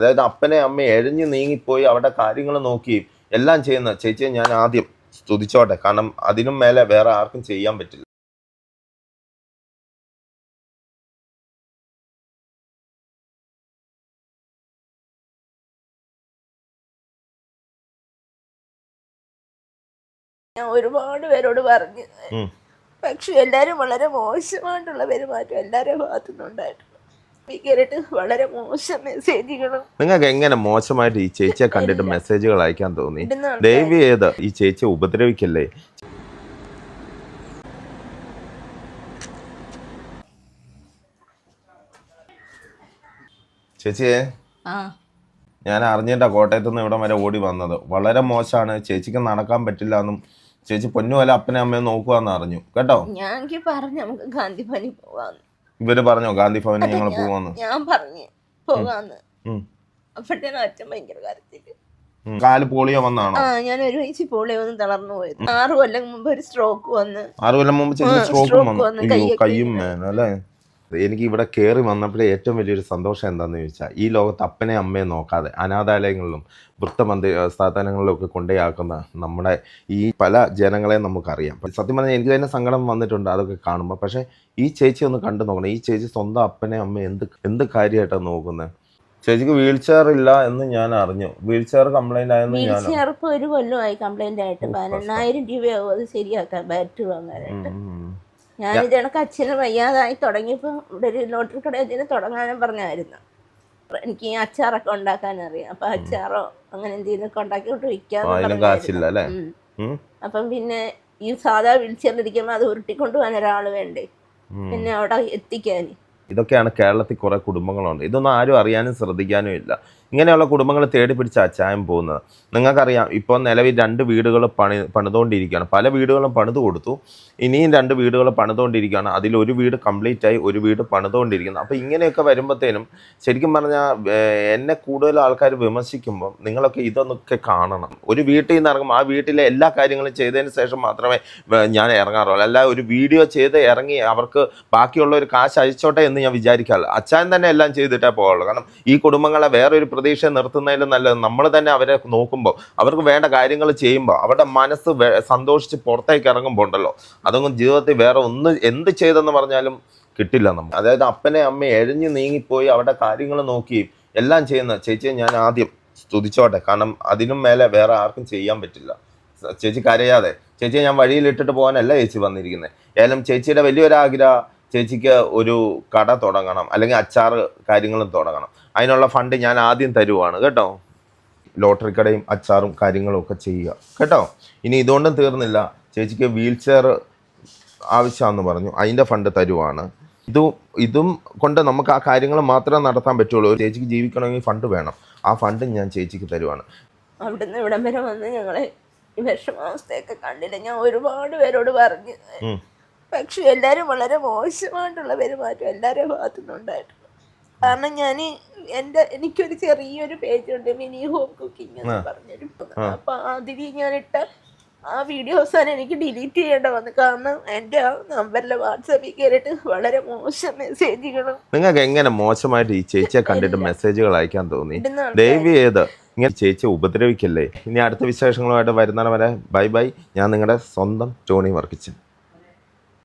അതായത് അപ്പനെ അമ്മ എഴഞ്ഞു നീങ്ങിപ്പോയി അവരുടെ കാര്യങ്ങൾ നോക്കി എല്ലാം ചെയ്യുന്ന ചേച്ചിയെ ഞാൻ ആദ്യം സ്തുതിച്ചോട്ടെ. കാരണം അതിനും മേലെ വേറെ ആർക്കും ചെയ്യാൻ പറ്റില്ല. ഞാൻ ഒരുപാട് പേരോട് പറഞ്ഞു. പക്ഷെ എല്ലാരും വളരെ മോശമായിട്ടുള്ള പെരുമാറ്റം എല്ലാവരും ഭാഗത്തുനിന്നുണ്ടായിട്ടുണ്ട് കേറിട്ട് വളരെ മോശം മെസ്സേജുകളും നിങ്ങൾക്ക് എങ്ങനെ മോശമായിട്ട് ഈ ചേച്ചിയെ കണ്ടിട്ട് മെസ്സേജുകൾ അയക്കാൻ തോന്നി? ഇടുന്ന ഏത് ഈ ചേച്ചിയെ ഉപദ്രവിക്കല്ലേ? ചേച്ചിയെ ആ. ഞാൻ അറിഞ്ഞിട്ടാ കോട്ടയത്ത് നിന്ന് ഇവിടെ വരെ ഓടി വന്നത്. വളരെ മോശമാണ്. ചേച്ചിക്ക് നടക്കാൻ പറ്റില്ല എന്നും ചേച്ചി പൊന്നു പോലെ അപ്പനെ അമ്മയെ നോക്കുവാന്ന് അറിഞ്ഞു. കേട്ടോ? ഞാൻ പറഞ്ഞു നമുക്ക് ഗാന്ധി പനി പോവാന്ന്. ഇവർ പറഞ്ഞോ ഗാന്ധി ഭവനിൽ ഞങ്ങൾ പോവാന്ന്? ഞാൻ പറഞ്ഞു പോകാന്ന്. അപ്പോഴത്തേനും അച്ഛൻ ഭയങ്കര കാര്യത്തിൽ. കാൽ പോളിയോ വന്നാണോ? ആ ഞാൻ ഒരു വയസ്സിൽ പോളി ഒന്ന് തളർന്നു പോയത്. ആറു കൊല്ലം മുമ്പ് ഒരു സ്ട്രോക്ക് വന്ന്. ആറു കൊല്ലം മുമ്പ് സ്ട്രോക്ക് വന്നു. വന്നു, കയ്യും അല്ലേ എനിക്ക് ഇവിടെ കയറി വന്നപ്പോഴേ ഏറ്റവും വലിയൊരു സന്തോഷം എന്താണെന്ന് ചോദിച്ചാൽ ഈ ലോകത്ത് അപ്പനെ അമ്മയെ നോക്കാതെ അനാഥാലയങ്ങളിലും വൃത്തമന്ത്രി സ്ഥാപനങ്ങളിലും ഒക്കെ കൊണ്ടുപോയാക്കുന്ന നമ്മുടെ ഈ പല ജനങ്ങളെ നമുക്കറിയാം. സത്യം പറഞ്ഞാൽ എനിക്ക് തന്നെ സങ്കടം വന്നിട്ടുണ്ട് അതൊക്കെ കാണുമ്പോൾ പക്ഷേ ഈ ചേച്ചി ഒന്ന് കണ്ടു നോക്കണം. ഈ ചേച്ചി സ്വന്തം അപ്പനെ അമ്മയെ എന്ത് എന്ത് കാര്യമായിട്ടാണ് നോക്കുന്നത് ചേച്ചിക്ക് വീൽ ചെയർ ഇല്ല എന്ന് ഞാൻ അറിഞ്ഞു. വീൽ ചെയർ കംപ്ലൈന്റ് ആയെന്ന് വീൽ ഞാൻ ചെയർ ഇപ്പൊ ഒരു കൊല്ലമായി കംപ്ലൈന്റ് ആയിട്ട് പതിനെണ്ണായിരം രൂപയാവും അത് ശരിയാക്കാൻ ബാറ്ററി വാങ്ങാനായിട്ട്. ഞാൻ ഇത് കണക്ക് അച്ഛന് വയ്യാതായി തുടങ്ങിയപ്പോൾ ഇവിടെ ഒരു ലോട്ടറി കടയിൽ തുടങ്ങാനും പറഞ്ഞായിരുന്നു. എനിക്ക് ഈ അച്ചാറൊക്കെ ഉണ്ടാക്കാൻ അറിയാം അപ്പൊ അച്ചാറോ അങ്ങനെ എന്തെങ്കിലുമൊക്കെ ഉണ്ടാക്കിയിട്ട്. ഉം? അപ്പം പിന്നെ ഈ സാധാ വീൽചെയറിലിരിക്കുമ്പോൾ അത് ഉരുട്ടിക്കൊണ്ട് പോകാൻ ഒരാൾ വേണ്ടേ. പിന്നെ അവിടെ എത്തിക്കാൻ. ഇതൊക്കെയാണ് കേരളത്തിൽ കുറെ കുടുംബങ്ങളുണ്ട്. ഇതൊന്നും ആരും അറിയാനും ശ്രദ്ധിക്കാനും ഇല്ല. ഇങ്ങനെയുള്ള കുടുംബങ്ങൾ തേടി പിടിച്ച അച്ചായം പോകുന്നത്. നിങ്ങൾക്കറിയാം ഇപ്പോൾ നിലവിൽ രണ്ട് വീടുകൾ പണി പണിതുകൊണ്ടിരിക്കുകയാണ്. പല വീടുകളും പണിതു കൊടുത്തു ഇനിയും രണ്ട് വീടുകൾ പണിതുകൊണ്ടിരിക്കുകയാണ്. അതിൽ ഒരു വീട് കംപ്ലീറ്റ് ആയി ഒരു വീട് പണിതുകൊണ്ടിരിക്കുന്നു. അപ്പോൾ ഇങ്ങനെയൊക്കെ വരുമ്പോഴത്തേനും ശരിക്കും പറഞ്ഞാൽ എന്നെ കൂടുതൽ ആൾക്കാർ വിമർശിക്കുമ്പോൾ നിങ്ങളൊക്കെ ഇതൊന്നൊക്കെ കാണണം. ഒരു വീട്ടിൽ നിന്ന് ഇറങ്ങുമ്പോൾ ആ വീട്ടിലെ എല്ലാ കാര്യങ്ങളും ചെയ്തതിന് ശേഷം മാത്രമേ ഞാൻ ഇറങ്ങാറുള്ളൂ. അല്ല ഒരു വീഡിയോ ചെയ്ത് ഇറങ്ങി അവർക്ക് ബാക്കിയുള്ള ഒരു കാശ് അയച്ചോട്ടെ എന്ന് ഞാൻ വിചാരിക്കാറില്ല. അച്ഛൻ തന്നെ എല്ലാം ചെയ്തിട്ടേ പോവുള്ളൂ കാരണം ഈ കുടുംബങ്ങളെ വേറൊരു പ്രതീക്ഷ നിർത്തുന്നതിലും നല്ലത്. നമ്മൾ തന്നെ അവരെ നോക്കുമ്പോൾ അവർക്ക് വേണ്ട കാര്യങ്ങൾ ചെയ്യുമ്പോൾ അവരുടെ മനസ്സ് സന്തോഷിച്ച് പുറത്തേക്ക് ഇറങ്ങുമ്പോൾ ഉണ്ടല്ലോ. അതൊന്നും ജീവിതത്തിൽ വേറെ ഒന്ന് എന്ത് ചെയ്തെന്ന് പറഞ്ഞാലും കിട്ടില്ല നമ്മൾ അതായത് അപ്പനെ അമ്മയെ എഴഞ്ഞു നീങ്ങിപ്പോയി അവരുടെ കാര്യങ്ങൾ നോക്കി എല്ലാം ചെയ്യുന്ന ചേച്ചിയെ ഞാൻ ആദ്യം സ്തുതിച്ചോട്ടെ. കാരണം അതിനും മേലെ വേറെ ആർക്കും ചെയ്യാൻ പറ്റില്ല. ചേച്ചി കരയാതെ. ചേച്ചിയെ ഞാൻ വഴിയിൽ ഇട്ടിട്ട് പോകാനല്ല ചേച്ചി വന്നിരിക്കുന്നത് ഏതായാലും ചേച്ചിയുടെ വലിയൊരു ആഗ്രഹം ചേച്ചിക്ക് ഒരു കട തുടങ്ങണം അല്ലെങ്കിൽ അച്ചാർ കാര്യങ്ങളും തുടങ്ങണം. അതിനുള്ള ഫണ്ട് ഞാൻ ആദ്യം തരുവാണ് കേട്ടോ? ലോട്ടറി കടയും അച്ചാറും കാര്യങ്ങളും ഒക്കെ ചെയ്യുക കേട്ടോ? ഇനി ഇതുകൊണ്ടും തീർന്നില്ല. ചേച്ചിക്ക് വീൽ ചെയർ ആവശ്യമാണെന്ന് പറഞ്ഞു അതിന്റെ ഫണ്ട് തരുവാണ്. ഇതും ഇതും കൊണ്ട് നമുക്ക് ആ കാര്യങ്ങൾ മാത്രമേ നടത്താൻ പറ്റുള്ളൂ. ചേച്ചിക്ക് ജീവിക്കണമെങ്കിൽ ഫണ്ട് വേണം. ആ ഫണ്ട് ഞാൻ ചേച്ചിക്ക് തരുവാണ്. അവിടുന്ന് ഇവിടം വരെ വന്ന് ഞങ്ങളെ വിഷമാവസ്ഥയൊക്കെ കണ്ടില്ല ഞാൻ ഒരുപാട് പേരോട് പറഞ്ഞു. പക്ഷെ എല്ലാവരും വളരെ മോശമായിട്ടുള്ള പെരുമാറ്റം എല്ലാവരും ഭാഗത്തുനിന്നുണ്ടായിട്ടുണ്ട് കാരണം ഞാൻ എന്റെ എനിക്കൊരു ചെറിയൊരു പേജ് ഉണ്ട് മിനി ഹോം കുക്കിംഗ് എന്ന് പറഞ്ഞൊരു അപ്പൊ അതിൽ ഞാനിട്ട ആ ആ ആണ് എനിക്ക് ഡിലീറ്റ് ചെയ്യേണ്ട വന്നു. കാരണം എന്റെ ആ നമ്പറിലെ വാട്സാപ്പിൽ കയറിയിട്ട് വളരെ മോശം മെസ്സേജുകളും നിങ്ങൾക്ക് എങ്ങനെ മോശമായിട്ട് ഈ ചേച്ചിയെ കണ്ടിട്ട് മെസ്സേജുകൾ അയക്കാൻ തോന്നി? ദൈവി ഏത് ഇങ്ങനെ ചേച്ചി ഉപദ്രവിക്കല്ലേ? ഇനി അടുത്ത വിശേഷങ്ങളുമായിട്ട് വരുന്നവരെ ബൈ ബൈ. ഞാൻ നിങ്ങളുടെ സ്വന്തം ടോണി വർക്കിച്ചൻ.